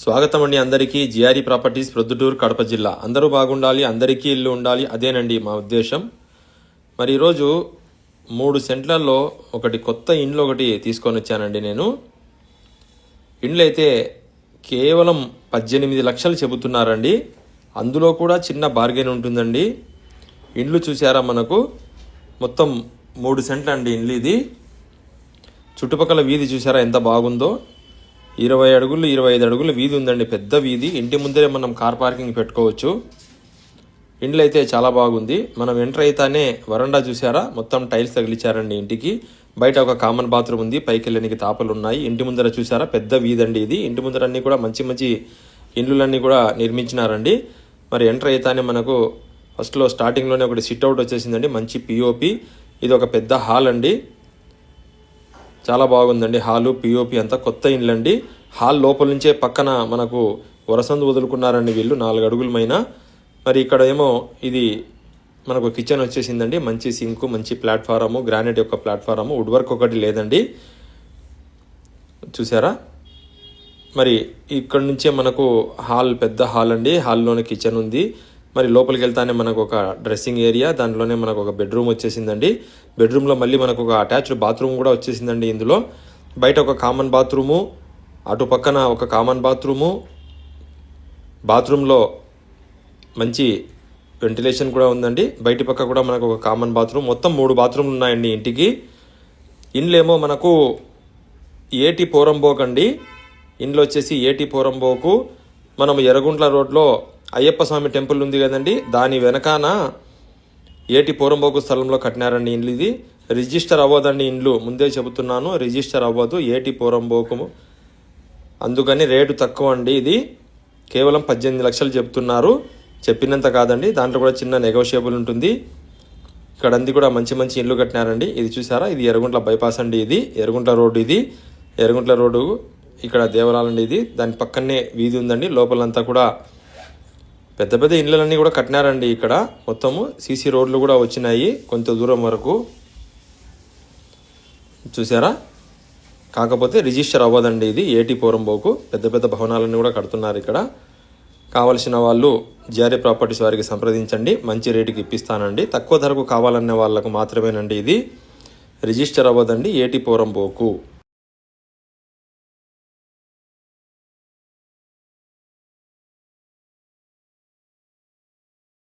స్వాగతం అండి అందరికీ. జిఆర్ఈ ప్రాపర్టీస్ ప్రొద్దుటూరు కడప జిల్లా. అందరూ బాగుండాలి అందరికీ ఇల్లు ఉండాలి అదేనండి మా ఉద్దేశం. మరి ఈరోజు మూడు సెంట్లలో ఒకటి కొత్త ఇండ్లు ఒకటి తీసుకొని వచ్చానండి నేను. ఇండ్లు అయితే కేవలం పద్దెనిమిది లక్షలు చెబుతున్నారండి. అందులో కూడా చిన్న బార్గెన్ ఉంటుందండి. ఇండ్లు చూసారా మనకు? మొత్తం మూడు సెంట్లు అండి ఇండ్లు ఇది. చుట్టుపక్కల వీధి చూసారా ఎంత బాగుందో? ఇరవై అడుగులు ఇరవై ఐదు అడుగుల వీధి ఉందండి. పెద్ద వీధి. ఇంటి ముందరే మనం కార్ పార్కింగ్ పెట్టుకోవచ్చు. ఇండ్లు అయితే చాలా బాగుంది. మనం ఎంటర్ అయితేనే వరండా చూసారా? మొత్తం టైల్స్ తగిలిచారండి ఇంటికి. బయట ఒక కామన్ బాత్రూమ్ ఉంది. పైకి వెళ్ళడానికి తాపలు ఉన్నాయి. ఇంటి ముందర చూసారా? పెద్ద వీధి అండి ఇది. ఇంటి ముందర అన్ని కూడా మంచి మంచి ఇండ్లన్నీ కూడా నిర్మించినారండి. మరి ఎంటర్ అయితేనే మనకు ఫస్ట్లో స్టార్టింగ్లోనే ఒకటి సిట్ అవుట్ వచ్చేసిందండి. మంచి పిఓపి ఇది ఒక పెద్ద హాల్ అండి. చాలా బాగుందండి. హాలు పిఓపి అంతా కొత్త ఇండ్లు అండి హాల్ లోపల నుంచే పక్కన మనకు వరసందు వదులుకున్నారండి వీళ్ళు నాలుగు అడుగుల పైన మరి ఇక్కడ ఏమో ఇది మనకు కిచెన్ వచ్చేసిందండి. మంచి సింక్ మంచి ప్లాట్ఫారము గ్రానైట్ యొక్క ప్లాట్ఫారము. వుడ్ వర్క్ ఒకటి లేదండి. చూసారా? మరి ఇక్కడ నుంచే మనకు హాల్ పెద్ద హాల్ అండి. హాల్లోనే కిచెన్ ఉంది. మరి లోపలికి వెళ్తానే మనకు ఒక డ్రెస్సింగ్ ఏరియా దాంట్లోనే మనకు ఒక బెడ్రూమ్ వచ్చేసిందండి. బెడ్రూమ్లో మళ్ళీ మనకు ఒక అటాచ్డ్ బాత్రూమ్ కూడా వచ్చేసిందండి ఇందులో. బయట ఒక కామన్ బాత్రూము అటు పక్కన ఒక కామన్ బాత్రూము బాత్రూంలో మంచి వెంటిలేషన్ కూడా ఉందండి. బయటి పక్క కూడా మనకు ఒక కామన్ బాత్రూమ్. మొత్తం మూడు బాత్రూమ్లు ఉన్నాయండి ఇంటికి. ఇండ్లేమో మనకు ఏటి పోరంబోక్ అండి ఇండ్లు వచ్చేసి ఏటి పోరంబోకు. మనం ఎర్రగుంట్ల రోడ్లో అయ్యప్ప స్వామి టెంపుల్ ఉంది కదండి దాని వెనకాన ఏటి పూరంబోగు స్థలంలో కట్టినారండి ఇండ్లు ఇది. రిజిస్టర్ అవ్వదండి ఇండ్లు. ముందే చెబుతున్నాను రిజిస్టర్ అవ్వదు ఏటి పోరంబోకు. అందుకని రేటు తక్కువ అండి ఇది. కేవలం పద్దెనిమిది లక్షలు చెప్తున్నారు. చెప్పినంత కాదండి దాంట్లో కూడా చిన్న నెగోషియబుల్ ఉంటుంది. ఇక్కడ అంది కూడా మంచి మంచి ఇల్లు కట్టినారండి. ఇది చూసారా? ఇది ఎర్రగుంట్ల బైపాస్ అండి ఇది. ఎర్రగుంట్ల రోడ్డు ఇది. ఎర్రగుంట్ల రోడ్డు ఇక్కడ దేవరాలండి ఇది. దాని పక్కనే వీధి ఉందండి లోపలంతా కూడా పెద్ద పెద్ద ఇళ్ళలన్నీ కూడా కట్టినారండి ఇక్కడ. మొత్తము సీసీ రోడ్లు కూడా వచ్చినాయి కొంత దూరం వరకు. చూసారా కాకపోతే రిజిస్టర్ అవ్వదండి ఇది ఏటీ పోరంబోకు. పెద్ద పెద్ద భవనాలన్నీ కూడా కడుతున్నారు ఇక్కడ. కావలసిన వాళ్ళు జిఆర్ఏ ప్రాపర్టీస్ వారికి సంప్రదించండి మంచి రేటుకి ఇప్పిస్తానండి. తక్కువ ధరకు కావాలనే వాళ్ళకు మాత్రమేనండి ఇది. రిజిస్టర్ అవ్వదండి ఏటీ పోరంబోకు.